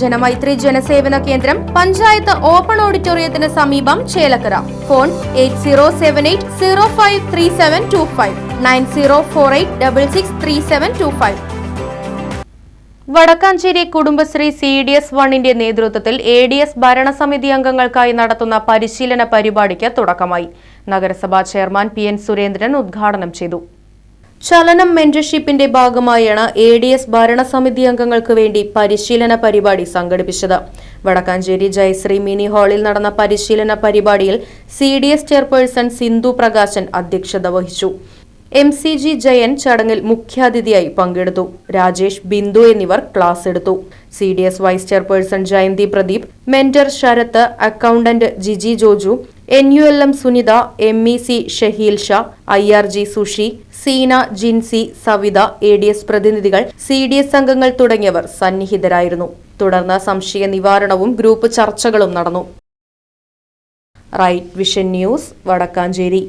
ജനമൈത്രി ജനസേവന കേന്ദ്രം പഞ്ചായത്ത് ഓപ്പൺ ഓഡിറ്റോറിയത്തിന് സമീപം Chelakkara. Phone eight zero seven eight zero five three seven two five nine zero four eight double six three seven two five. Vadakkanchery Kudumbashree C D S വണ്ണിന്റെ നേതൃത്വത്തിൽ A D S ഭരണസമിതി അംഗങ്ങൾക്കായി നടത്തുന്ന പരിശീലന പരിപാടിക്ക് തുടക്കമായി. നഗരസഭാ ചെയർമാൻ പി എൻ സുരേന്ദ്രൻ ഉദ്ഘാടനം ചെയ്തു. ചലനം മെന്റർഷിപ്പിന്റെ ഭാഗമായാണ് എ ഡി എസ് ഭരണസമിതി അംഗങ്ങൾക്ക് വേണ്ടി പരിശീലന പരിപാടി സംഘടിപ്പിച്ചത്. വടക്കാഞ്ചേരി ജയശ്രീ മിനി ഹാളിൽ നടന്ന പരിശീലന പരിപാടിയിൽ C D S chairperson Sindhu Prakashan അധ്യക്ഷത വഹിച്ചു. എം സി ജി ജയൻ ചടങ്ങിൽ മുഖ്യാതിഥിയായി പങ്കെടുത്തു. രാജേഷ് ബിന്ദു എന്നിവർ ക്ലാസ് എടുത്തു. C D S vice chairperson Jayanthi Pradeep mentor Sarath accountant Jiji Joju N U L M Sunitha M E C Shaheel Shah I R G Sushi Seena Jinsi Savitha A D S പ്രതിനിധികൾ C D S അംഗങ്ങൾ തുടങ്ങിയവർ സന്നിഹിതരായിരുന്നു. തുടർന്ന് സംശയ നിവാരണവും group ചർച്ചകളും നടന്നു. Right vision news Vadakkanchery.